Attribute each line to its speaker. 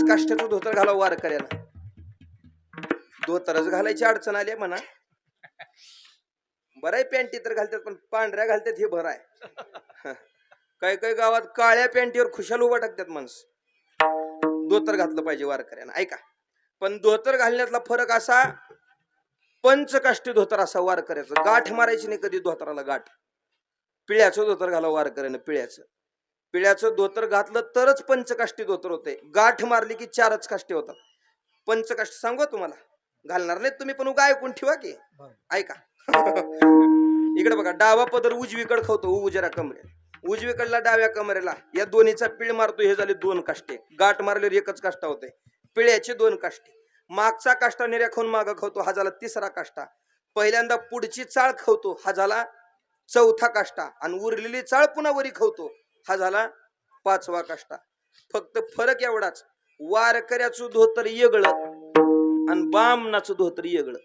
Speaker 1: आज काष्टाचं धोतर घाला वारकऱ्याला. धोतरच घालायची अडचण आली आहे म्हणा. बरं पॅन्टी तर घालतात पण पांढऱ्या घालतात हे बरं आहे. काही काही गावात काळ्या पॅन्टीवर खुशाल उभा टाकतात माणसं. धोतर घातलं पाहिजे वारकऱ्यानं. ऐका. पण धोतर घालण्यातला फरक असा पंचकाष्टी धोतर असा वारकऱ्याचं. गाठ मारायची नाही कधी धोतराला गाठ. पिळ्याचं धोतर घाला वारकऱ्यानं पिळ्याचं. पिळ्याचं धोतर घातलं तरच पंचकाष्टी धोतर होते. गाठ मारली की चारच काष्टी होतात. पंचकाष्टी सांगू तुम्हाला? घालणार नाही तुम्ही पण उगा ऐकून ठेवा की. ऐका. इकडे बघा डावा पदर उजवीकडे खावतो. उजऱ्या कमरे उजवीकडला डाव्या कमरेला. या दोन्हीचा पिळ मारतो हे झाले दोन काष्टे. गाठ मारल्यावर एकच काष्टा होते. पिळ्याचे दोन काष्टे. मागचा काष्टा निर्या खाऊन मागं खावतो हा झाला तिसरा काष्टा. पहिल्यांदा पुढची चाळ खावतो हा झाला चौथा काष्टा. आणि उरलेली चाळ पुन्हा वरी खावतो. हा झाला पाचवा काष्टा. फक्त फरक एवढाच. वारकऱ्याचं धोतर येगळं आणि बामणाचं धोतर येगळं.